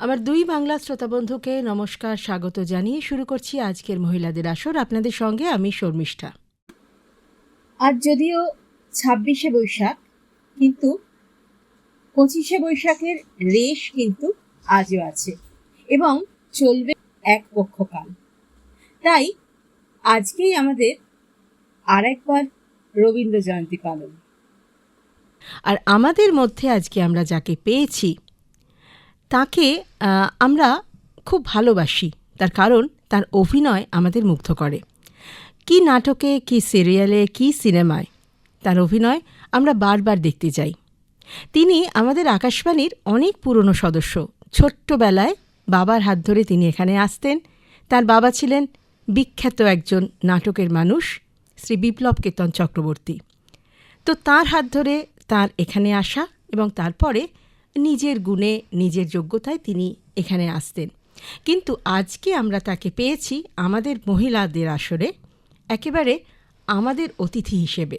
আমার দুই বাংলা শ্রোতা বন্ধুকে নমস্কার স্বাগত জানিয়ে শুরু করছি আজকের মহিলাদের আসর। আপনাদের সঙ্গে আমি শর্মিষ্ঠা। আজ যদিও ছাব্বিশে বৈশাখ কিন্তু পঁচিশে বৈশাখের রেশ কিন্তু আজও আছে এবং চলবে এক পক্ষকাল। তাই আজকেই আমাদের আরেকবার রবীন্দ্র জয়ন্তী পালন। আর আমাদের মধ্যে আজকে আমরা যাকে পেয়েছি তাকে আমরা খুব ভালোবাসি। তার কারণ তার অভিনয় আমাদের মুগ্ধ করে। কি নাটকে, কি সিরিয়ালে, কি সিনেমায় তার অভিনয় আমরা বারবার দেখতে যাই তিনি আমাদের আকাশবাণীর অনেক পুরনো সদস্য। ছোট্টবেলায় বাবার হাত ধরে তিনি এখানে আসতেন। তার বাবা ছিলেন বিখ্যাত একজন নাটকের মানুষ, শ্রী বিপ্লব কেতন চক্রবর্তী। তো তার হাত ধরে তার এখানে আসা এবং তারপরে নিজের গুণে, নিজের যোগ্যতায় তিনি এখানে আসতেন। কিন্তু আজকে আমরা তাকে পেয়েছি আমাদের মহিলাদের আসরে, একেবারে আমাদের অতিথি হিসেবে।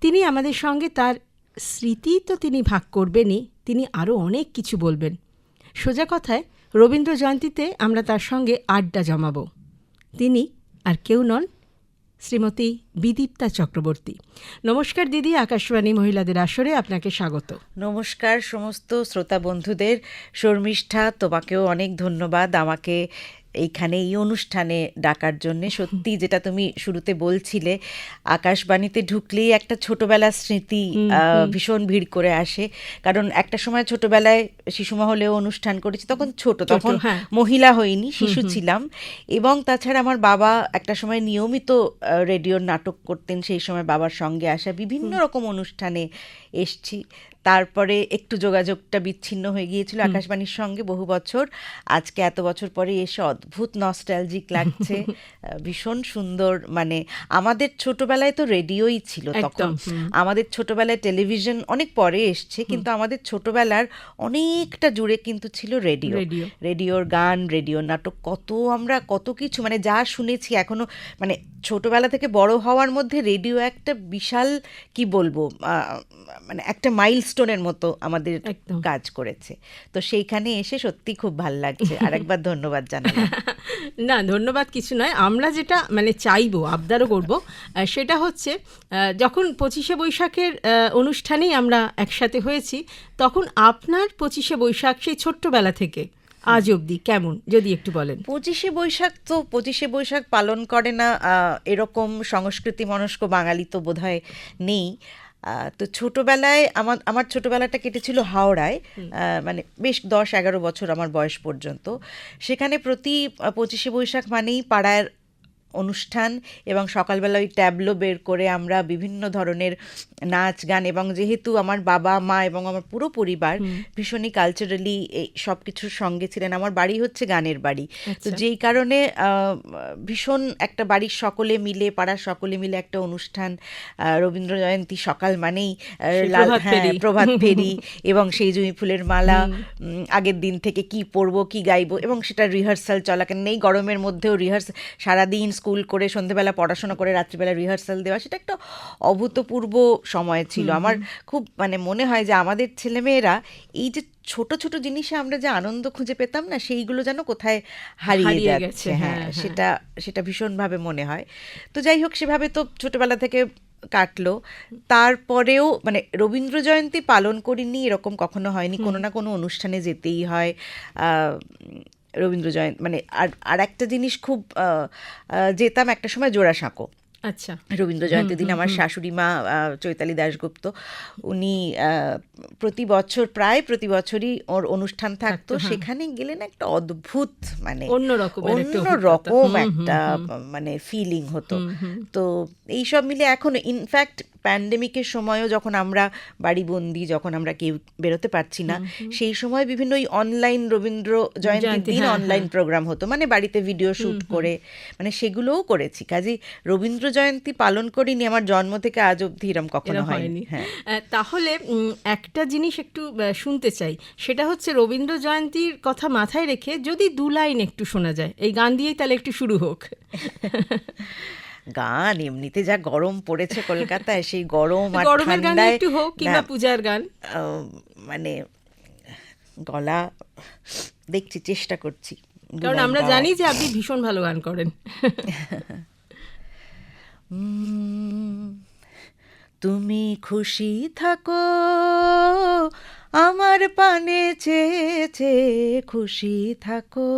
তিনি আমাদের সঙ্গে তার স্মৃতি তো তিনি ভাগ করবেনই, তিনি আরও অনেক কিছু বলবেন। সোজা কথায়, রবীন্দ্র জয়ন্তীতে আমরা তার সঙ্গে আড্ডা জমাব। তিনি আর কেউ নন শ্রীমতী বিদীপ্তা চক্রবর্তী। নমস্কার দিদি, আকাশবাণী মহিলাদের আসরে আপনাকে স্বাগত। নমস্কার, সমস্ত শ্রোতা বন্ধুদের, শর্মিষ্ঠা, তোমাকেও অনেক ধন্যবাদ আমাকে এইখানে এই অনুষ্ঠানে ডাকার জন্যে। সত্যি যেটা তুমি শুরুতে বলছিলে আকাশবাণীতে ঢুকলেই একটা ছোটবেলার স্মৃতি ভীষণ ভিড় করে আসে। কারণ একটা সময় ছোটবেলায় শিশু মহলেও অনুষ্ঠান করেছি তখন ছোট তখন হ্যাঁ। মহিলা হইনি শিশু ছিলাম। এবং তাছাড়া আমার বাবা একটা সময় নিয়মিত রেডিওর নাটক করতেন সেই সময় বাবার সঙ্গে আসা বিভিন্ন রকম অনুষ্ঠানে এসছি। তারপরে একটু যোগাযোগটা বিচ্ছিন্ন হয়ে গিয়েছিল আকাশবাণীর সঙ্গে বহু বছর। আজকে এত বছর পরে এসে অদ্ভুত নস্টালজিক লাগছে। ভীষণ সুন্দর মানে আমাদের ছোটবেলায় তো রেডিওই ছিল তখন। আমাদের ছোটবেলায় টেলিভিশন অনেক পরে এসছে কিন্তু আমাদের ছোটবেলার অনেকটা জুড়ে কিন্তু ছিল রেডিও। রেডিও। রেডিওর গান রেডিও নাটক কত আমরা কত কিছু মানে যা শুনেছি এখনও মানে ছোটবেলা থেকে বড় হওয়ার মধ্যে রেডিও একটা বিশাল কি বলব মানে একটা মাইলস্টোনের মতো আমাদের কাজ করেছে। তো সেইখানে এসে সত্যি খুব ভালো লাগছে। আরেকবার ধন্যবাদ জানালাম। না ধন্যবাদ কিছু নয়। আমরা যেটা মানে চাইব আবদারও করব সেটা হচ্ছে যখন পঁচিশে বৈশাখের অনুষ্ঠানেই আমরা একসাথে হয়েছি তখন আপনার পঁচিশে বৈশাখ সেই ছোট্টবেলা থেকে আজ অবধি কেমন? যদি একটু বলেন। পঁচিশে বৈশাখ তো পঁচিশে বৈশাখ পালন করে না এরকম সংস্কৃতি মনস্ক বাঙালি তো বোধহয় নেই। তো ছোটবেলায় আমার আমার ছোটবেলাটা কেটেছিল হাওড়ায় মানে বেশ দশ এগারো বছর আমার বয়স পর্যন্ত। সেখানে প্রতি পঁচিশে বৈশাখ মানেই পাড়ার অনুষ্ঠান এবং সকালবেলা ওই ট্যাবলো বের করে আমরা বিভিন্ন ধরনের নাচ গান এবং যেহেতু আমার বাবা মা এবং আমার পুরো পরিবার ভীষণই কালচারালি এই সব কিছুর সঙ্গে ছিলেন। আমার বাড়ি হচ্ছে গানের বাড়ি। তো আচ্ছা। যেই কারণে ভীষণ একটা বাড়ির সকলে মিলে পাড়ার সকলে মিলে একটা অনুষ্ঠান রবীন্দ্র জয়ন্তী সকাল মানেই লাল প্রভাত হ্যাঁ, ফেরি। প্রভাত ফেরি এবং সেই জুঁই ফুলের মালা আগের দিন থেকে কি পরবো কি গাইবো এবং সেটা রিহার্সাল চলাকালীন এই গরমের মধ্যেও রিহার্স সারাদিন স্কুল করে সন্ধ্যেবেলা পড়াশোনা করে রাত্রিবেলা রিহার্সাল দেওয়া সেটা একটা অভূতপূর্ব সময় ছিল। আমার খুব মানে মনে হয় যে আমাদের ছেলেমেয়েরা এই যে ছোট ছোট জিনিসে আমরা যে আনন্দ খুঁজে পেতাম না সেইগুলো যেন কোথায় হারিয়ে যাচ্ছে। হ্যাঁ হ্যাঁ, হ্যাঁ। সেটা সেটা ভীষণভাবে মনে হয়। তো যাই হোক সেভাবে তো ছোটবেলা থেকে কাটলো। তারপরেও মানে রবীন্দ্র জয়ন্তী পালন করিনি এরকম কখনো হয়নি। কোনো না কোনো অনুষ্ঠানে যেতেই হয়। রবীন্দ্র জয়ন্তী মানে আর আর একটা জিনিস খুব যেতাম একটা সময় জোড়াসাঁকো আচ্ছা। রবীন্দ্র জয়ন্তীর দিন আমার শাশুড়ি মা চৈতালি দাশগুপ্ত উনি আহ, প্রতি বছর প্রায় প্রতি বছরই ওর অনুষ্ঠান থাকতো। সেখানে গেলেন একটা অদ্ভুত মানে অন্য রকমের একটা অন্য রকম হুম, হুম, একটা মানে ফিলিং হতো। তো এইসব মিলে এখন ইনফ্যাক্ট প্যান্ডেমিকের সময়ও যখন আমরা বাড়ি বন্দি যখন আমরা কেউ বেরোতে পারছি না সেই সময় বিভিন্ন ওই অনলাইন রবীন্দ্র জয়ন্তীর জয়ন্তী, দিন হ্যাঁ, অনলাইন প্রোগ্রাম হতো। মানে বাড়িতে ভিডিও শুট করে মানে সেগুলোও করেছি। কাজে রবীন্দ্র জয়ন্তী পালন করিনি আমার জন্ম থেকে আজ অবধি এরম কখনো হয়নি। হ্যাঁ। তাহলে একটা জিনিস একটু শুনতে চাই। সেটা হচ্ছে রবীন্দ্র জয়ন্তীর কথা মাথায় রেখে যদি দু লাইন একটু শোনা যায় এই গান দিয়েই তাহলে একটু শুরু হোক। গান এমনিতে যা গরম পড়েছে কলকাতায় সেই গরম আর ঠান্ডায় একটু হোক কিংবা পূজার গান। মানে গলা দেখছি চেষ্টা করছি। কারণ আমরা জানি যে আপনি ভীষণ ভালো গান করেন। তুমি খুশি থাকো আমার পানে চেয়েছে খুশি থাকো।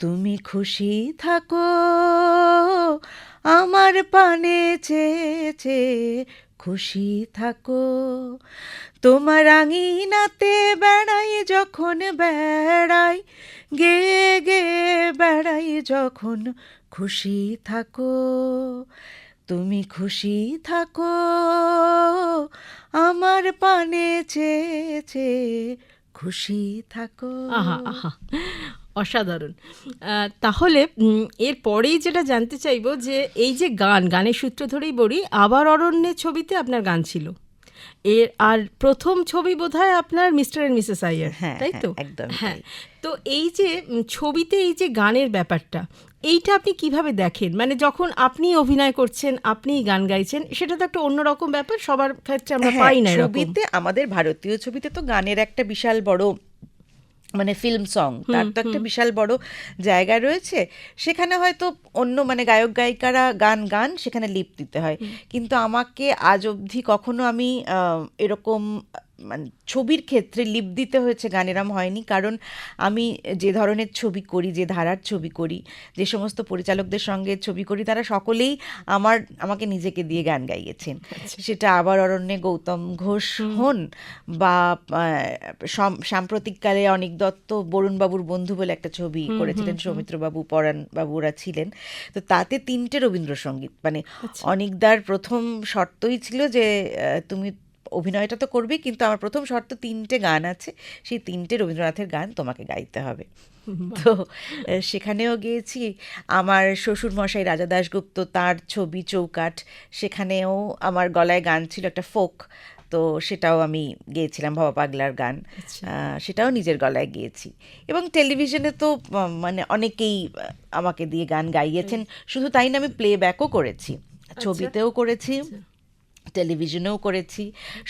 তুমি খুশি থাকো, আমার পানে চেয়েছে খুশি থাকো। তোমার আঙিনাতে বেড়াই যখন বেড়াই গে গে বেড়াই যখন খুশি থাকো। তুমি খুশি থাকো, আমার পানে চেয়েছে খুশি থাকো। আহা আহা। অসাধারণ। তাহলে এর পরেই যেটা জানতে চাইব যে এই যে গান গানের সূত্র ধরেই বলি আবার অরণ্যে ছবিতে আপনার গান ছিল। এর আর প্রথম ছবি বোধহয় আপনার মিস্টার এন্ড মিসেস আইয়ার হ্যাঁ, তাই তো? হ্যাঁ, একদমই হ্যাঁ তো এই যে ছবিতে এই যে গানের ব্যাপারটা এইটা আপনি কীভাবে দেখেন? মানে যখন আপনি অভিনয় করছেন আপনিই গান গাইছেন সেটা তো একটা অন্যরকম ব্যাপার সবার ক্ষেত্রে আমরা হ্যাঁ, পাই না ছবিতে আমাদের ভারতীয় ছবিতে তো গানের একটা বিশাল বড় মানে ফিল্ম সং তার তো একটা বিশাল বড় জায়গা রয়েছে। সেখানে হয়তো অন্য মানে গায়ক গায়িকারা গান গান সেখানে লিপ দিতে হয়। কিন্তু আমাকে আজ অবধি কখনো আমি এরকম মানে ছবির ক্ষেত্রে লিপ দিতে হয়েছে গান এরম হয়নি। কারণ আমি যে ধরনের ছবি করি যে ধারার ছবি করি যে সমস্ত পরিচালকদের সঙ্গে ছবি করি তারা সকলেই আমার আমাকে নিজেকে দিয়ে গান গাইয়েছেন। সেটা আবার অরণ্যে গৌতম ঘোষ হন বা সাম্প্রতিককালে অনিক দত্ত বরুণবাবুর বন্ধু বলে একটা ছবি করেছিলেন সৌমিত্রবাবু পরাণ বাবুরা ছিলেন। তো তাতে তিনটে রবীন্দ্রসঙ্গীত মানে অনিকদার প্রথম শর্তই ছিল যে তুমি অভিনয়টা তো করবে কিন্তু আমার প্রথম শর্ত তিনটে গান আছে। সেই তিনটে রবীন্দ্রনাথের গান তোমাকে গাইতে হবে। তো সেখানেও গিয়েছি। আমার শ্বশুর মশাই রাজা দাশগুপ্ত তার ছবি চৌকাঠ সেখানেও আমার গলায় গান ছিল একটা ফোক। তো সেটাও আমি গেয়েছিলাম ভবা পাগলার গান। সেটাও নিজের গলায় গিয়েছি। এবং টেলিভিশনে তো মানে অনেকেই আমাকে দিয়ে গান গাইয়েছেন। শুধু তাই না আমি প্লেব্যাকও করেছি। ছবিতেও করেছি। টেলিভিশনেও করেছি।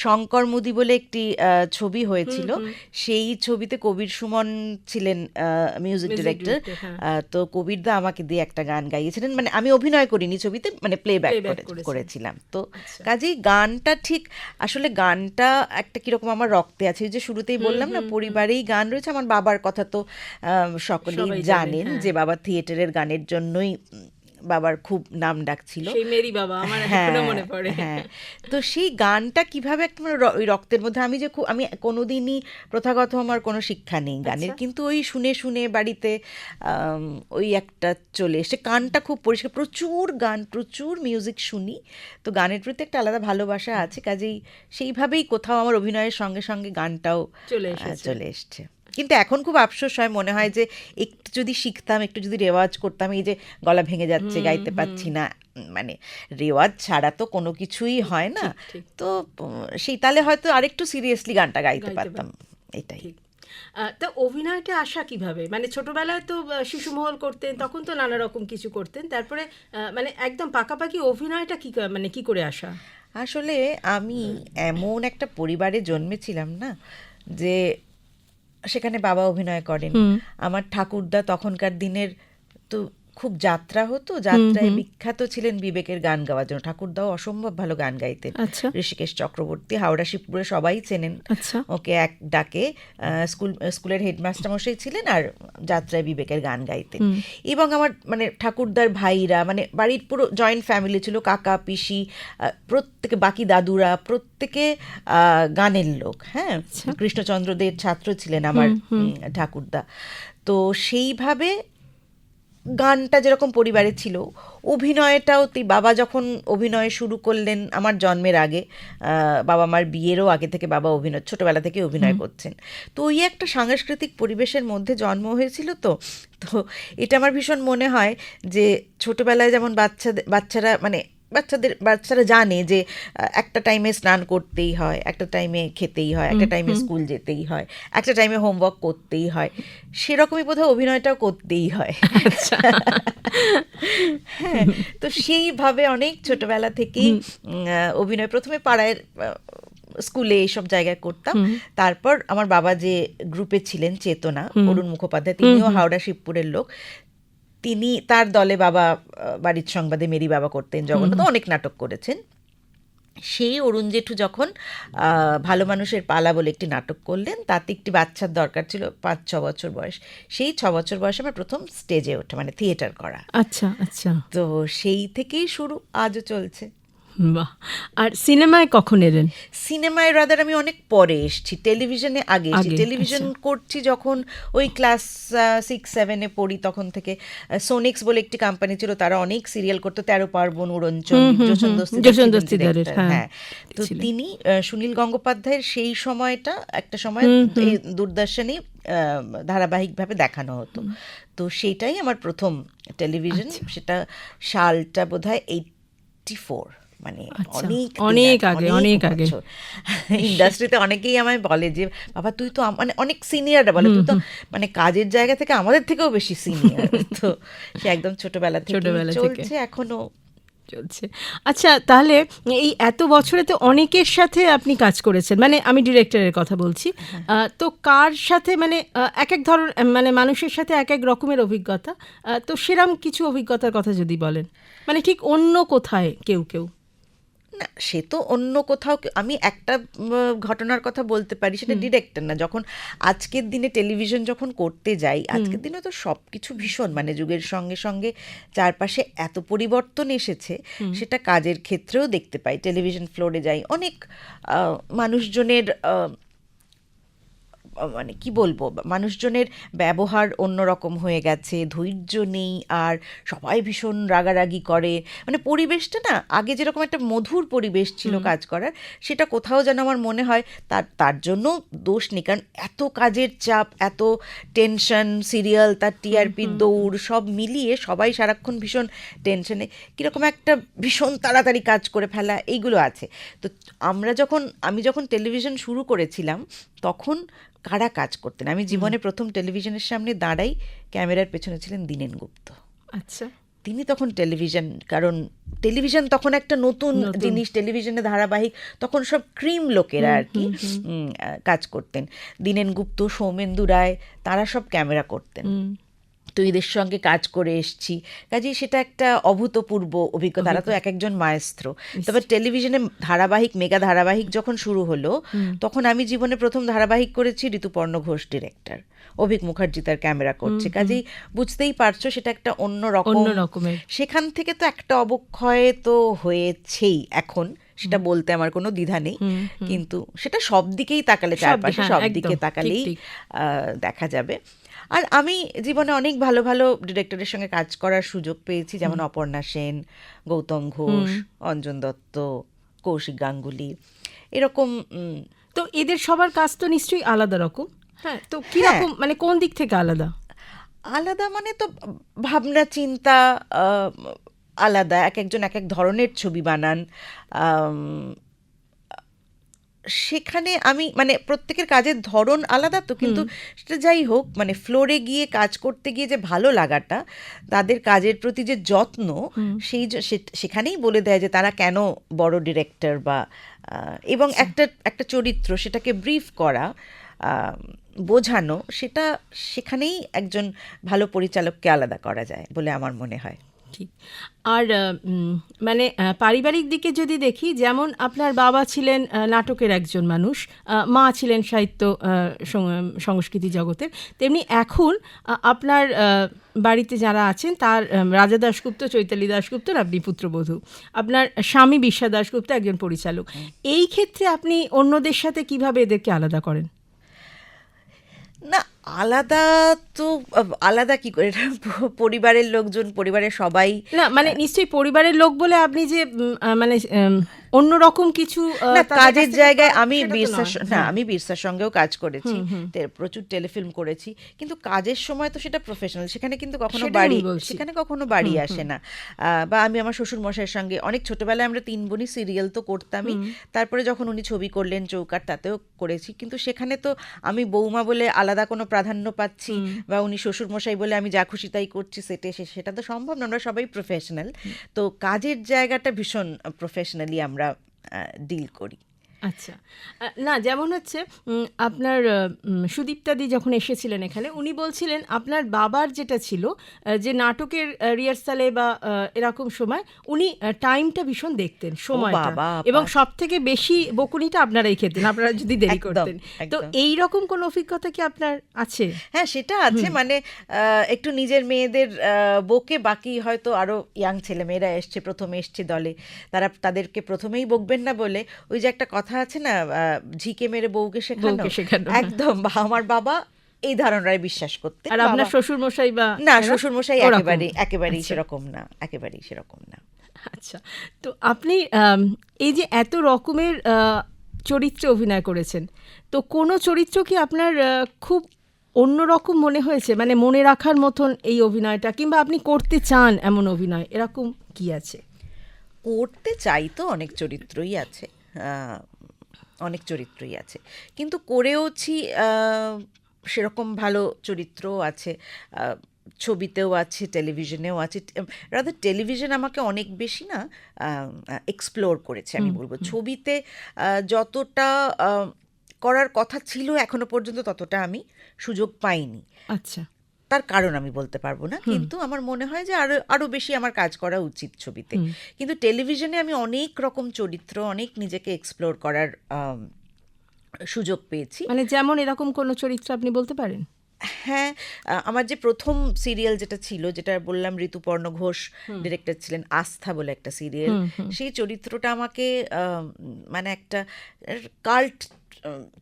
শঙ্কর মুদি বলে একটি ছবি হয়েছিল। সেই ছবিতে কবির সুমন ছিলেন মিউজিক ডিরেক্টর হ্যাঁ। তো কবির দা আমাকে দিয়ে একটা গান গাইয়েছিলেন। মানে আমি অভিনয় করিনি ছবিতে মানে প্লেব্যাক। করেছিলাম। তো কাজেই গানটা ঠিক আসলে গানটা একটা কীরকম আমার রক্তে আছে। যে শুরুতেই বললাম না পরিবারেই গান রয়েছে। আমার বাবার কথা তো সকলেই জানেন, হ্যাঁ। যে বাবা থিয়েটারের গানের জন্যই বাবার খুব নাম ডাক ছিল। মেরি বাবা আমার হ্যাঁ মনে পড়ে। হ্যাঁ। তো সেই গানটা কীভাবে একটা মানে ওই রক্তের মধ্যে আমি যে খুব আমি কোনোদিনই প্রথাগত আমার কোনো শিক্ষা নেই গানের। আচ্ছা। কিন্তু ওই শুনে শুনে বাড়িতে ওই একটা চলে এসে কানটা খুব পরিষ্কার প্রচুর গান প্রচুর মিউজিক শুনি। তো গানের প্রতি একটা আলাদা ভালোবাসা আছে। কাজেই সেইভাবেই কোথাও আমার অভিনয়ের সঙ্গে সঙ্গে গানটাও চলে চলে এসছে। কিন্তু এখন খুব আফসোস হয় মনে হয় যে একটু যদি শিখতাম একটু যদি রেওয়াজ করতাম এই যে গলা ভেঙে যাচ্ছে গাইতে পারছি না মানে রেওয়াজ ছাড়া তো কোনো কিছুই হয় না। তো সেই তাহলে হয়তো আরেকটু সিরিয়াসলি গানটা গাইতে পারতাম। এটাই। তা অভিনয়টা আসা কীভাবে? মানে ছোটবেলায় তো শিশুমহল করতেন তখন তো নানা রকম কিছু করতেন। তারপরে মানে একদম পাকাপাকি অভিনয়টা ক- মানে কি করে আসা? আসলে আমি এমন একটা পরিবারে জন্মেছিলাম না যে সেখানে বাবা অভিনয় করেন। আমার ঠাকুরদা তখনকার দিনের তো খুব যাত্রা হতো যাত্রায় বিখ্যাত ছিলেন বিবেকের গান গাওয়ার জন্য। ঠাকুরদাও অসম্ভব ভালো গান গাইতেন। আচ্ছা। ঋষিকেশ চক্রবর্তী হাওড়া শিবপুরে সবাই চেনেন। আচ্ছা। ওকে এক ডাকে স্কুল স্কুলের হেডমাস্টার মশাই ছিলেন আর যাত্রায় বিবেকের গান গাইতেন। এবং আমার মানে ঠাকুরদার ভাইরা মানে বাড়ির পুরো জয়েন্ট ফ্যামিলি ছিল কাকা পিসি প্রত্যেকে বাকি দাদুরা প্রত্যেকে আহ, গানের লোক হ্যাঁ? কৃষ্ণচন্দ্রদের ছাত্র ছিলেন আমার ঠাকুরদা। তো সেইভাবে গানটা যেরকম পরিবারে ছিল অভিনয়টাও তুই বাবা যখন অভিনয় শুরু করলেন আমার জন্মের আগে বাবা মার বিয়েরও আগে থেকে বাবা অভিনয় ছোটোবেলা থেকে অভিনয় করছেন। তো ওই একটা সাংস্কৃতিক পরিবেশের মধ্যে জন্ম হয়েছিল তো তো এটা আমার ভীষণ মনে হয় যে ছোটোবেলায় যেমন বাচ্চাদের বাচ্চারা মানে বাচ্চাদের বাচ্চারা জানে যে একটা টাইমে স্নান করতেই হয় একটা টাইমে খেতেই হয় একটা টাইমে স্কুল যেতেই হয় একটা টাইমে হোমওয়ার্ক করতেই হয় সেরকমই বোধহয় অভিনয়টাও করতেই হয়। হ্যাঁ তো সেইভাবে অনেক ছোটবেলা থেকেই অভিনয় প্রথমে পাড়ায় স্কুলে এইসব জায়গায় করতাম তারপর আমার বাবা যে গ্রুপে ছিলেন চেতনা অরুণ মুখোপাধ্যায় তিনিও হাওড়া শিবপুরের লোক তিনি তার দলে বাবা বাড়ির সংবাদে মেরি বাবা করতেন জগন্নাথ অনেক নাটক করেছেন। সেই অরুণ জেঠু যখন আহ, ভালো মানুষের পালা বলে একটি নাটক করলেন তাতে একটি বাচ্চার দরকার ছিল পাঁচ ছ বছর বয়স। সেই ছ বছর বয়সে আমার প্রথম স্টেজে ওঠে মানে থিয়েটার করা। আচ্ছা আচ্ছা। তো সেই থেকেই শুরু আজও চলছে। বাহ। আর সিনেমায় কখন এলেন? সিনেমায় রাদার আমি অনেক পরে এসেছি। টেলিভিশনে আগে এসেছি। টেলিভিশন করছি যখন ওই ক্লাস সিক্স সেভেনে পড়ি তখন থেকে। সোনিক্স বলে একটি কোম্পানি ছিল তারা অনেক সিরিয়াল করতো। তেরো পার্বণ director, হ্যাঁ, হ্যাঁ। তো তিনি সুনীল গঙ্গোপাধ্যায়ের সেই সময়টা একটা সময় এই দূরদর্শনে ধারাবাহিকভাবে দেখানো হতো। তো সেইটাই আমার প্রথম টেলিভিশন। আচ্ছা। সেটা সালটা বোধহয় এইটটি ফোর মানে আচ্ছা, অনেক অনেক আগে, অনেক আগে। ইন্ডাস্ট্রিতে অনেকেই আমায় বলে যে বাবা তুই তো মানে অনেক সিনিয়র বলে তুই তো মানে কাজের জায়গা থেকে আমাদের থেকেও বেশি সিনিয়র তো সে একদম ছোটবেলা থেকে ছোটবেলা চলছে এখনও। চলছে। আচ্ছা তাহলে এই এত বছরে তো অনেকের সাথে আপনি কাজ করেছেন। মানে আমি ডিরেক্টরের কথা বলছি। আহ, তো কার সাথে মানে এক এক ধরন মানে মানুষের সাথে এক এক রকমের অভিজ্ঞতা? তো সেরাম কিছু অভিজ্ঞতার কথা যদি বলেন। মানে ঠিক অন্য কোথায় কেউ কেউ? না সে তো অন্য কোথাও আমি একটা ঘটনার কথা বলতে পারি সেটা ডিরেক্টর না। যখন আজকের দিনে টেলিভিশন যখন করতে যাই আজকের দিনে তো সব কিছু ভীষণ মানে যুগের সঙ্গে সঙ্গে চারপাশে এত পরিবর্তন এসেছে সেটা কাজের ক্ষেত্রেও দেখতে পাই। টেলিভিশন ফ্লোরে যাই অনেক মানুষজনের মানে কি বলব মানুষজনের ব্যবহার অন্যরকম হয়ে গেছে ধৈর্য নেই আর সবাই ভীষণ রাগারাগি করে। মানে পরিবেশটা না আগে যেরকম একটা মধুর পরিবেশ ছিল কাজ করার সেটা কোথাও যেন আমার মনে হয় তার তার জন্য দোষ নেই। কারণ এত কাজের চাপ এত টেনশন সিরিয়াল তার টিআরপি দৌড় সব মিলিয়ে সবাই সারাক্ষণ ভীষণ টেনশনে কীরকম একটা ভীষণ তাড়াতাড়ি কাজ করে ফেলা এইগুলো আছে। তো আমরা যখন আমি যখন টেলিভিশন শুরু করেছিলাম তখন কারা কাজ করতেন? আমি জীবনে প্রথম টেলিভিশনের সামনে দাঁড়াই ক্যামেরার পেছনে ছিলেন দীনেন গুপ্ত। আচ্ছা। তিনি তখন টেলিভিশন কারণ টেলিভিশন তখন একটা নতুন। জিনিস টেলিভিশনে ধারাবাহিক তখন সব ক্রিম লোকেরা আর কি কাজ করতেন। দীনেন গুপ্ত সৌমেন্দু রায় তারা সব ক্যামেরা করতেন। হুম, তো এদের সঙ্গে কাজ করে এসছি। কাজেই সেটা একটা অভূতপূর্ব অভিজ্ঞতা। তারা তো এক একজন মায়েস্ত্র। তবে টেলিভিশনে ধারাবাহিক মেগা ধারাবাহিক যখন শুরু হলো তখন আমি জীবনে প্রথম ধারাবাহিক করেছি ঋতুপর্ণ ঘোষ ডিরেক্টর অভিক মুখার্জি তার ক্যামেরা করছে। কাজেই বুঝতেই পারছ সেটা একটা অন্য রকম। সেখান থেকে তো একটা অবক্ষয় তো হয়েছেই এখন। সেটা বলতে আমার কোনো দ্বিধা নেই। কিন্তু সেটা সব দিকেই তাকালে চারপাশে হ্যাঁ, সব দিকে তাকালেই আহ, দেখা যাবে। আর আমি জীবনে অনেক ভালো ভালো ডিরেক্টরের সঙ্গে কাজ করার সুযোগ পেয়েছি যেমন অপর্ণা সেন গৌতম ঘোষ অঞ্জন দত্ত কৌশিক গাঙ্গুলি এরকম তো এদের সবার কাজ তো নিশ্চয়ই আলাদা রকম। হ্যাঁ তো কীরকম মানে কোন দিক থেকে আলাদা? আলাদা মানে তো ভাবনা চিন্তা আলাদা। এক একজন এক এক ধরনের ছবি বানান। সেখানে আমি মানে প্রত্যেকের কাজের ধরন আলাদা তো কিন্তু সেটা যাই হোক মানে ফ্লোরে গিয়ে কাজ করতে গিয়ে যে ভালো লাগাটা তাদের কাজের প্রতি যে যত্ন সেই সেখানেই বলে দেয় যে তারা কেন বড় ডিরেক্টর বা এবং একটা একটা চরিত্র সেটাকে ব্রিফ করা বোঝানো সেটা সেখানেই একজন ভালো পরিচালককে আলাদা করা যায় বলে আমার মনে হয়। ঠিক। আর মানে পারিবারিক দিকে যদি দেখি যেমন আপনার বাবা ছিলেন নাটকের একজন মানুষ মা ছিলেন সাহিত্য সংস্কৃতি জগতের তেমনি এখন আপনার বাড়িতে যারা আছেন তার রাজা দাশগুপ্ত চৈতালি দাশগুপ্ত আর আপনি পুত্রবধূ। আপনার স্বামী বিশ্বা দাশগুপ্ত একজন পরিচালক। এই ক্ষেত্রে আপনি অন্যদের সাথে কীভাবে এদেরকে আলাদা করেন? না আলাদা তো আলাদা কি করে? পরিবারের লোকজন পরিবারের সবাই না মানে নিশ্চয়ই পরিবারের লোক বলে আপনি যে মানে অন্যরকম কিছু কাজের জায়গায় আমি বিরসার। না আমি বিরসার সঙ্গেও কাজ করেছি। প্রচুর টেলিফিল্ম করেছি। কিন্তু কাজের সময় তো সেটা প্রফেশনাল সেখানে কিন্তু কখনো বাড়ি সেখানে কখনো বাড়ি আসে না। বা আমি আমার শ্বশুর মশাইয়ের সঙ্গে অনেক ছোটবেলায় আমরা তিন বোনই সিরিয়াল তো করতামই। তারপরে যখন উনি ছবি করলেন চৌকার তাতেও করেছি। কিন্তু সেখানে তো আমি বৌমা বলে আলাদা কোনো প্রাধান্য পাচ্ছি বা উনি শ্বশুর মশাই বলে আমি যা খুশি তাই করছি সেটে এসে সেটা তো সম্ভব না আমরা সবাই প্রফেশনাল তো কাজের জায়গাটা ভীষণ প্রফেশনালি আমরা ডিল করি। আচ্ছা। না যেমন হচ্ছে আপনার সুদীপ্তাদি যখন এসেছিলেন এখানে উনি বলছিলেন আপনার বাবার যেটা ছিল যে নাটকের রিহার্সালে বা এরকম সময় উনি টাইমটা ভীষণ দেখতেন সময়টা। বাবা, এবং সব থেকে বেশি বকুনিটা আপনারাই খেতেন আপনারা যদি দেরি করতেন। তো। এই রকম কোন অভিজ্ঞতা কি আপনার আছে? হ্যাঁ সেটা আছে। মানে একটু নিজের মেয়েদের বকে বাকি হয়তো আরও ইয়াং ছেলে মেয়েরা এসছে প্রথমে এসছে দলে। তারা তাদেরকে প্রথমেই বকবেন না বলে ওই যে একটা কথা আছে না ঝিকে মেরে বউকে শেখানো একদম বা আমার বাবা এই ধারণায় বিশ্বাস করতে আর আপনার শ্বশুর মশাই বা না? শ্বশুর মশাই? একেবারে একেবারেই আচ্ছা। সেরকম না একেবারেই সেরকম না আচ্ছা তো আপনি এই যে এত রকমের চরিত্রে অভিনয় করেছেন তো কোনো চরিত্র কি আপনার খুব অন্যরকম মনে হয়েছে মানে মনে রাখার মতন এই অভিনয়টা কিংবা আপনি করতে চান এমন অভিনয় এরকম কি আছে করতে চাই তো অনেক চরিত্রই আছে আহ, অনেক চরিত্রই আছে। কিন্তু করেওছি সেরকম ভালো চরিত্রও আছে ছবিতেও আছে টেলিভিশনেও আছে রাদার টেলিভিশন আমাকে অনেক বেশি না এক্সপ্লোর করেছে আমি বলব। ছবিতে যতটা করার কথা ছিল এখনও পর্যন্ত ততটা আমি সুযোগ পাইনি। আচ্ছা। তার কারণ আমি বলতে পারব না। কিন্তু আমার মনে হয় যে আরও আরও বেশি আমার কাজ করা উচিত ছবিতে। কিন্তু টেলিভিশনে আমি অনেক রকম চরিত্র অনেক নিজেকে এক্সপ্লোর করার সুযোগ পেয়েছি। মানে যেমন এরকম কোনো চরিত্র আপনি বলতে পারেন? হ্যাঁ আমার যে প্রথম সিরিয়াল যেটা ছিল যেটা বললাম ঋতুপর্ণ ঘোষ ডিরেক্টর ছিলেন আস্থা বলে একটা সিরিয়াল সেই চরিত্রটা আমাকে আম, মানে একটা কাল্ট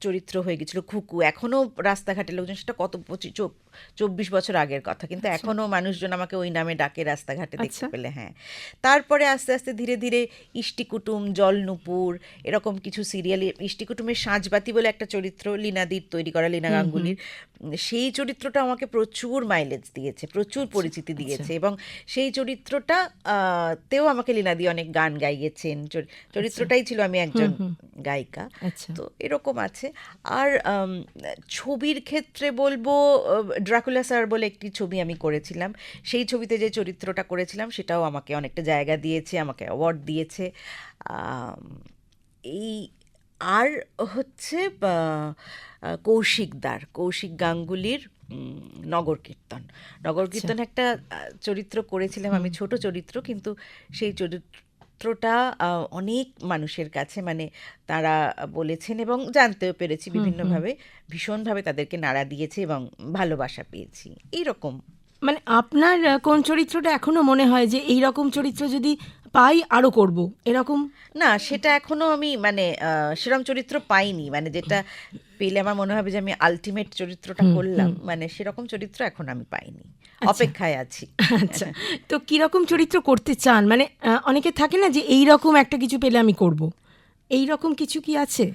চরিত্র হয়ে গেছিল খুকু। এখনও রাস্তাঘাটে লোকজন সেটা কত চব্বিশ বছর আগের কথা। কিন্তু এখনও মানুষজন আমাকে ওই নামে ডাকে রাস্তাঘাটে দেখতে আচ্ছা। পেলে হ্যাঁ। তারপরে আস্তে আস্তে ধীরে ধীরে ইষ্টি কুটুম জল নুপুর এরকম কিছু সিরিয়ালে ইষ্টি কুটুমের সাঁঝবাতি বলে একটা চরিত্র লীনাদির তৈরি করা লীনা গাঙ্গুলির। সেই চরিত্রটা আমাকে প্রচুর মাইলেজ দিয়েছে প্রচুর পরিচিতি দিয়েছে এবং সেই চরিত্রটা তেও আমাকে লীনাদি অনেক গান গাইয়েছেন। চরি- চরিত্রটাই ছিল আমি একজন গায়িকা। আচ্ছা। তো এরকম আছে। আর ছবির ক্ষেত্রে বলব ড্রাকুলা স্যার বলে একটি ছবি আমি করেছিলাম। সেই ছবিতে যে চরিত্রটা করেছিলাম সেটাও আমাকে অনেকটা জায়গা দিয়েছে আমাকে অ্যাওয়ার্ড দিয়েছে। এই আর হচ্ছে কৌশিকদার কৌশিক গাঙ্গুলির নগর কীর্তন। নগর কীর্তন একটা চরিত্র করেছিলাম আমি ছোট চরিত্র কিন্তু সেই চরিত্রটা আহ, অনেক মানুষের কাছে মানে তারা বলেছেন এবং জানতেও পেরেছি বিভিন্নভাবে। ভীষণভাবে তাদেরকে নাড়া দিয়েছে এবং ভালোবাসা পেয়েছি। এইরকম। মানে আপনার কোন চরিত্রটা এখনও মনে হয় যে এই রকম চরিত্র যদি পাই আরও করব? এরকম? না সেটা এখনও আমি মানে আহ, সেরম চরিত্র পাইনি। মানে যেটা পেলে আমার মনে হবে যে আমি আলটিমেট চরিত্রটা করলাম। মানে সেরকম চরিত্র এখন আমি পাইনি। অপেক্ষায় আছি। আচ্ছা। তো কীরকম চরিত্র করতে চান? মানে অনেকে থাকে না যে এই রকম একটা কিছু পেলে আমি করব। এই রকম কিছু কি আছে?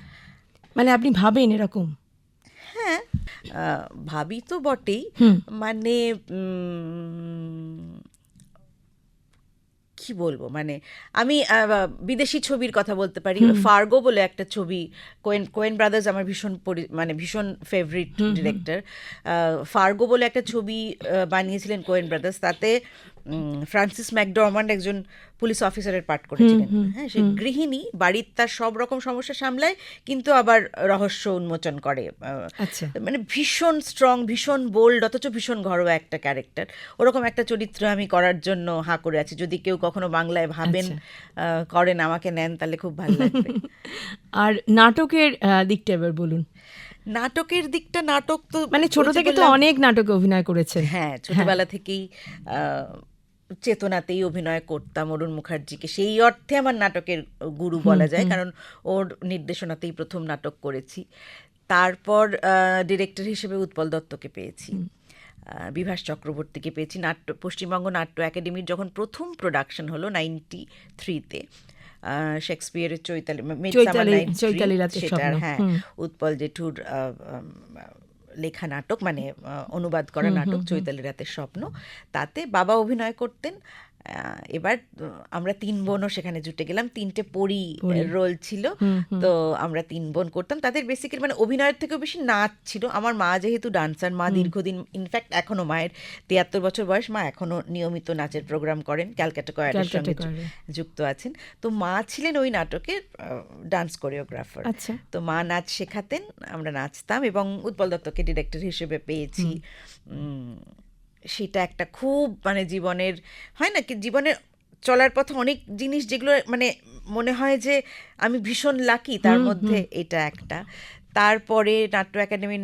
মানে আপনি ভাবেন এরকম? হ্যাঁ ভাবি তো বটেই। মানে কি বলব? মানে আমি বিদেশি ছবির কথা বলতে পারি। ফার্গো বলে একটা ছবি কোয়েন কোয়েন ব্রাদার্স আমার ভীষণ পরি- মানে ভীষণ ফেভারিট ডিরেক্টর ফার্গো বলে একটা ছবি বানিয়েছিলেন কোয়েন ব্রাদার্স। তাতে ফ্রান্সিস ম্যাকডরমান্ড একজন পুলিশ অফিসারের পাঠ করেছিলেন। হ্যাঁ সে গৃহিণী বাড়ির তার সব রকম সমস্যা সামলায় কিন্তু আবার রহস্য উন্মোচন করে। আচ্ছা। মানে ভীষণ স্ট্রং ভীষণ বোল্ড অথচ ভীষণ ঘরোয়া একটা ক্যারেক্টার ওরকম একটা চরিত্র আমি করার জন্য হাঁ করে আছি। যদি কেউ কখনো বাংলায় ভাবেন আহ, করেন আমাকে নেন তাহলে খুব ভালো লাগবে। আর নাটকের দিকটা এবার বলুন। নাটকের দিকটা নাটক তো মানে ছোট থেকে তো অনেক নাটকে অভিনয় করেছেন। হ্যাঁ। ছোটবেলা থেকেই আহ, চেতনাতেই অভিনয় করতাম অরুণ মুখার্জিকে। সেই অর্থে আমার নাটকের গুরু বলা যায় কারণ ওর নির্দেশনাতেই প্রথম নাটক করেছি। তারপর ডিরেক্টর হিসেবে উৎপল দত্তকে পেয়েছি। বিভাস চক্রবর্তীকে পেয়েছি। নাট্য পশ্চিমবঙ্গ নাট্য একাডেমির যখন প্রথম প্রোডাকশন হলো নাইনটি থ্রিতে শেক্সপিয়ারের চৈতালি সেটার হ্যাঁ উৎপল জেঠুর লেখা নাটক মানে অনুবাদ করা নাটক চৈতালি রাতের স্বপ্ন। তাতে বাবা অভিনয় করতেন এবার আমরা তিন বোনও সেখানে জুটে গেলাম। তিনটে পরি। রোল ছিল। তো আমরা তিন বোন করতাম। তাদের বেসিক্যালি মানে অভিনয়ের থেকেও বেশি নাচ ছিল। আমার মা যেহেতু ডান্সার মা দীর্ঘদিন ইনফ্যাক্ট এখনও মায়ের তিয়াত্তর বছর বয়স। মা এখনও নিয়মিত নাচের প্রোগ্রাম করেন। ক্যালকাটা কোয়ারের সঙ্গে যুক্ত আছেন। তো মা ছিলেন ওই নাটকের ডান্স কোরিওগ্রাফার তো মা নাচ শেখাতেন আমরা নাচতাম এবং উৎপল দত্তকে ডিরেক্টর হিসেবে পেয়েছি। উম, সেটা একটা খুব মানে জীবনের হয় না কি? জীবনের চলার পথে অনেক জিনিস যেগুলো মানে মনে হয় যে আমি ভীষণ লাকি তার মধ্যে এটা একটা। তারপরে নাট্য একাডেমির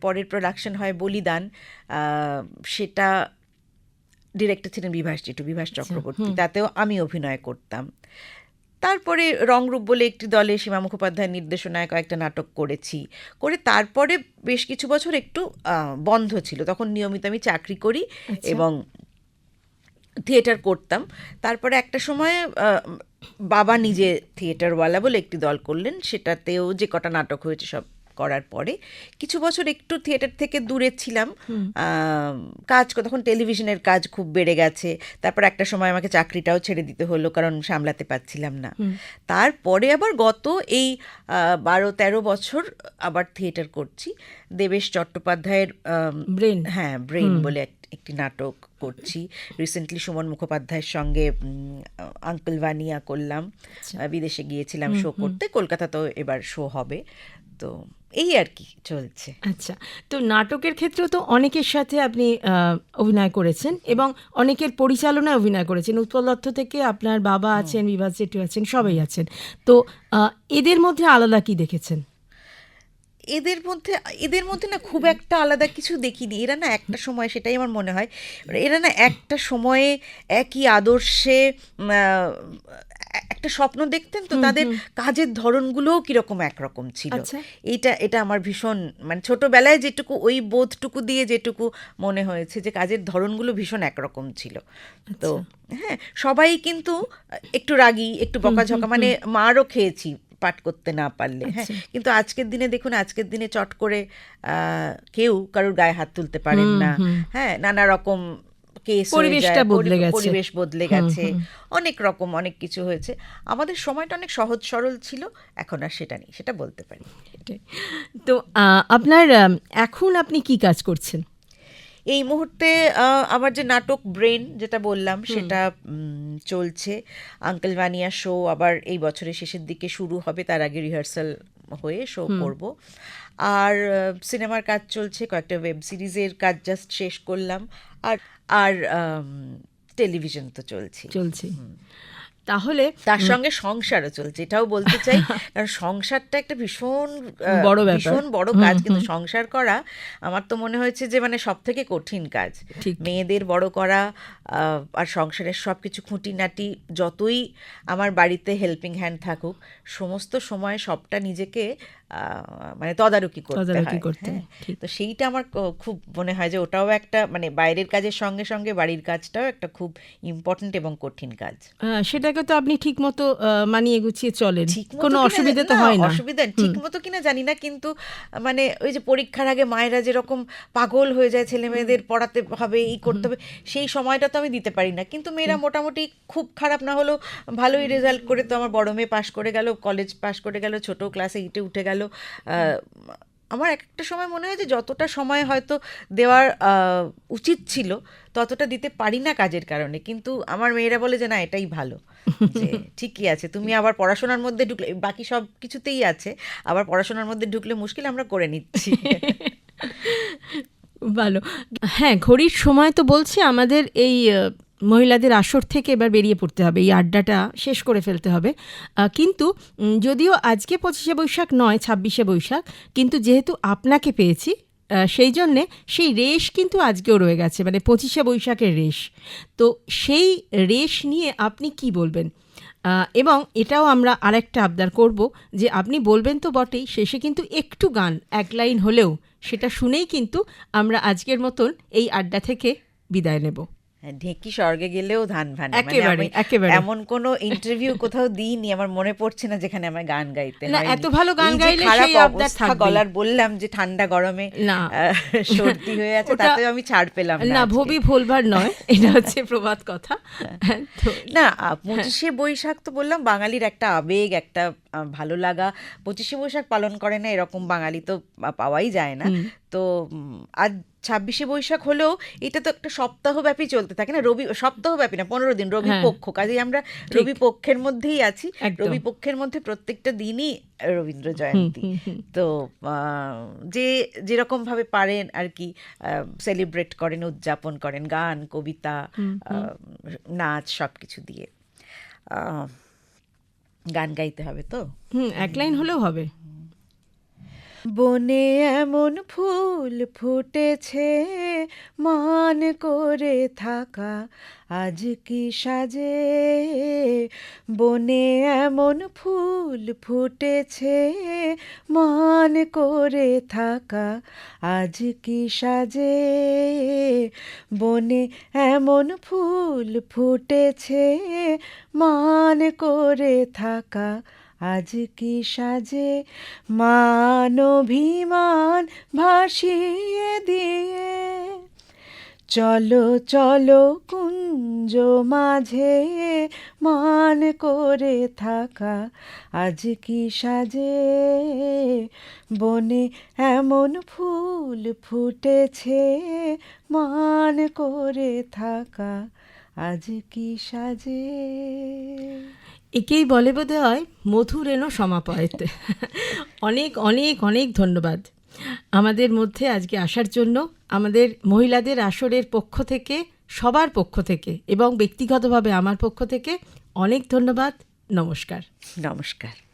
পরের প্রোডাকশন হয় বলিদান। সেটা ডিরেক্টর ছিলেন বিভাস চিটু বিভাস চক্রবর্তী। তাতেও আমি অভিনয় করতাম। তারপরে রংরূপ বলে একটি দলে সীমা মুখোপাধ্যায়ের নির্দেশনায় কয়েকটা নাটক করেছি। করে তারপরে বেশ কিছু বছর একটু বন্ধ ছিল। তখন নিয়মিত আমি চাকরি করি এবং থিয়েটার করতাম। তারপরে একটা সময় বাবা নিজে থিয়েটারওয়ালা বলে একটি দল করলেন। সেটাতেও যে কটা নাটক হয়েছে সব করার পরে কিছু বছর একটু থিয়েটার থেকে দূরে ছিলাম। কাজ তখন টেলিভিশনের কাজ খুব বেড়ে গেছে। তারপর একটা সময় আমাকে চাকরিটাও ছেড়ে দিতে হলো কারণ সামলাতে পারছিলাম না। তারপরে আবার গত এই বারো তেরো বছর আবার থিয়েটার করছি। দেবেশ চট্টোপাধ্যায়ের ব্রেন। হ্যাঁ ব্রেন বলে একটি নাটক করছি। রিসেন্টলি সুমন মুখোপাধ্যায়ের সঙ্গে আঙ্কেল ভানিয়া করলাম। বিদেশে গিয়েছিলাম শো করতে। কলকাতাতেও এবার শো হবে। তো এই আর কি চলছে। আচ্ছা তো নাটকের ক্ষেত্রেও তো অনেকের সাথে আপনি অভিনয় করেছেন এবং অনেকের পরিচালনায় অভিনয় করেছেন। উৎপল দত্ত থেকে আপনার বাবা আছেন বিভাস জেঠু আছেন সবাই আছেন। তো এদের মধ্যে আলাদা কি দেখেছেন? এদের মধ্যে এদের মধ্যে না খুব একটা আলাদা কিছু দেখিনি। এরা না একটা সময় সেটাই আমার মনে হয় এরা না একটা সময়ে একই আদর্শে একটা স্বপ্ন দেখতেন তো তাদের কাজের ধরনগুলোও কীরকম একরকম ছিল। আচ্ছা। এইটা এটা আমার ভীষণ মানে ছোটবেলায় যেটুকু ওই বোধটুকু দিয়ে যেটুকু মনে হয়েছে যে কাজের ধরনগুলো ভীষণ একরকম ছিল। তো হ্যাঁ সবাই কিন্তু একটু রাগী একটু বকাঝকা মানে মারও খেয়েছি পাঠ করতে না পারলে হ্যাঁ। কিন্তু আজকের দিনে দেখুন আজকের দিনে চট করে আহ, কেউ কারোর গায়ে হাত তুলতে পারেন না। হ্যাঁ নানা রকম কেস পরিবেশটা বদলে গেছে। পরিবেশ বদলে গেছে অনেক রকম অনেক কিছু হয়েছে। আমাদের সময়টা অনেক সহজ সরল ছিল এখন আর সেটা নেই সেটা বলতে পারি। তো আপনার এখন আপনি কি কাজ করছেন? এই মুহূর্তে আমার যে নাটক ব্রেন যেটা বললাম সেটা চলছে। আঙ্কেল ভানিয়া শো আবার এই বছরের শেষের দিকে শুরু হবে তার আগে রিহার্সাল হয়ে শো করব। আর সিনেমার কাজ চলছে কয়েকটা ওয়েব সিরিজের কাজ জাস্ট শেষ করলাম। আর আর টেলিভিশন তো চলছে চলছে তাহলে তার সঙ্গে সংসারও চলছে এটাও বলতে চাই। কারণ সংসারটা একটা ভীষণ বড় ভীষণ বড় কাজ কিন্তু সংসার করা আমার তো মনে হয়েছে যে মানে সব থেকে কঠিন কাজ। মেয়েদের বড় করা আর সংসারের সব কিছু খুঁটিনাটি যতই আমার বাড়িতে হেল্পিং হ্যান্ড থাকুক সমস্ত সময় সবটা নিজেকে মানে তদারকি করতে হয় করতে হ্যাঁ। হয়। তো সেইটা আমার খুব মনে হয় যে ওটাও একটা মানে বাইরের কাজের সঙ্গে সঙ্গে বাড়ির কাজটাও একটা খুব ইম্পর্ট্যান্ট এবং কঠিন কাজ। সেটাকে তো আপনি ঠিক মতো মানিয়ে গুছিয়ে চলেন। কোনো অসুবিধা তো হয় না। অসুবিধা ঠিক মতো কিনা জানি না কিন্তু মানে ওই যে পরীক্ষার আগে মায়েরা যেরকম পাগল হয়ে যায় ছেলে মেয়েদের পড়াতে হবে এই করতে হবে সেই সময়টা তো আমি দিতে পারি না। কিন্তু মেয়েরা মোটামুটি খুব খারাপ না হলেও ভালোই রেজাল্ট করে তো আমার বড় মেয়ে পাশ করে গেল কলেজ পাশ করে গেল ছোট ক্লাসে ইটে উঠে গেল আমার এক একটা সময় মনে হয় যে যতটা সময় হয়তো দেওয়ার উচিত ছিল ততটা দিতে পারি না কাজের কারণে। কিন্তু আমার মেয়েরা বলে যে না এটাই ভালো। যে ঠিকই আছে তুমি আবার পড়াশোনার মধ্যে ঢুকলে বাকি সব কিছুতেই আছে আবার পড়াশোনার মধ্যে ঢুকলে মুশকিল আমরা করে নিচ্ছি। ভালো। হ্যাঁ ঘড়ির সময় তো বলছি আমাদের এই মহিলাদের আসর থেকে এবার বেরিয়ে পড়তে হবে। এই আড্ডাটা শেষ করে ফেলতে হবে। কিন্তু যদিও আজকে পঁচিশে বৈশাখ নয়, ছাব্বিশে বৈশাখ, কিন্তু যেহেতু আপনাকে পেয়েছি সেই জন্যে সেই রেশ কিন্তু আজকেও রয়ে গেছে মানে পঁচিশে বৈশাখের রেশ। তো সেই রেশ নিয়ে আপনি কি বলবেন? এবং এটাও আমরা আরেকটা আবদার করব যে আপনি বলবেন তো বটেই, শেষে কিন্তু একটু গান, এক লাইন হলেও, সেটা শুনেই কিন্তু আমরা আজকের মতন এই আড্ডা থেকে বিদায় নেব। ঢেকি স্বর্গে গেলেও ধান ভানে। মানে একেবারে, একেবারে। এমন কোনো ইন্টারভিউ কোথাও দিইনি আমার মনে পড়ছে না যেখানে আমার গান গাইতে না, এত ভালো গান গাইলে সেই আবদার গলার বললাম যে ঠান্ডা গরমে না। সর্দি হয়ে আছে তাতেও আমি ছাড় পেলাম না। ভবি ভুলবার নয় এটা হচ্ছে প্রবাদ কথা। না পঁচিশে বৈশাখ তো বললাম বাঙালির একটা আবেগ একটা ভালো লাগা। পঁচিশে বৈশাখ পালন করে না এরকম বাঙালি তো পাওয়াই যায় না। তো আজ ছাব্বিশে বৈশাখ হলেও এটা তো একটা সপ্তাহব্যাপী চলতে থাকে না? রবি সপ্তাহব্যাপী না পনেরো দিন রবি হ্যাঁ। পক্ষ। কাজেই আমরা রবি পক্ষের মধ্যেই আছি। রবি পক্ষের মধ্যে প্রত্যেকটা দিনই রবীন্দ্র জয়ন্তী। তো যে যেরকম ভাবে পারেন আর কি সেলিব্রেট করেন উদযাপন করেন গান কবিতা আহ, নাচ সব কিছু দিয়ে। আহ, গান গাইতে হবে তো? হুম এক লাইন হলেও হবে। বনে এমন ফুল ফুটেছে, মান করে থাকা আজ কি সাজে? বনে এমন ফুল ফুটেছে, মান করে থাকা আজ কি সাজে? বনে এমন ফুল ফুটেছে, মান করে থাকা আজ কি সাজে মান অভিমান ভাসিয়ে দিয়ে? চলো চলো কুঞ্জ মাঝে মান করে থাকা। আজ কি সাজে? বনে এমন ফুল ফুটেছে মান করে থাকা। আজ কি সাজে? একেই বলে বোধ হয় মধুর এনো সমাপয়েতে। অনেক অনেক অনেক ধন্যবাদ। আমাদের মধ্যে আজকে আসার জন্য আমাদের মহিলাদের আসরের পক্ষ থেকে, সবার পক্ষ থেকে এবং ব্যক্তিগতভাবে আমার পক্ষ থেকে অনেক ধন্যবাদ। নমস্কার। নমস্কার।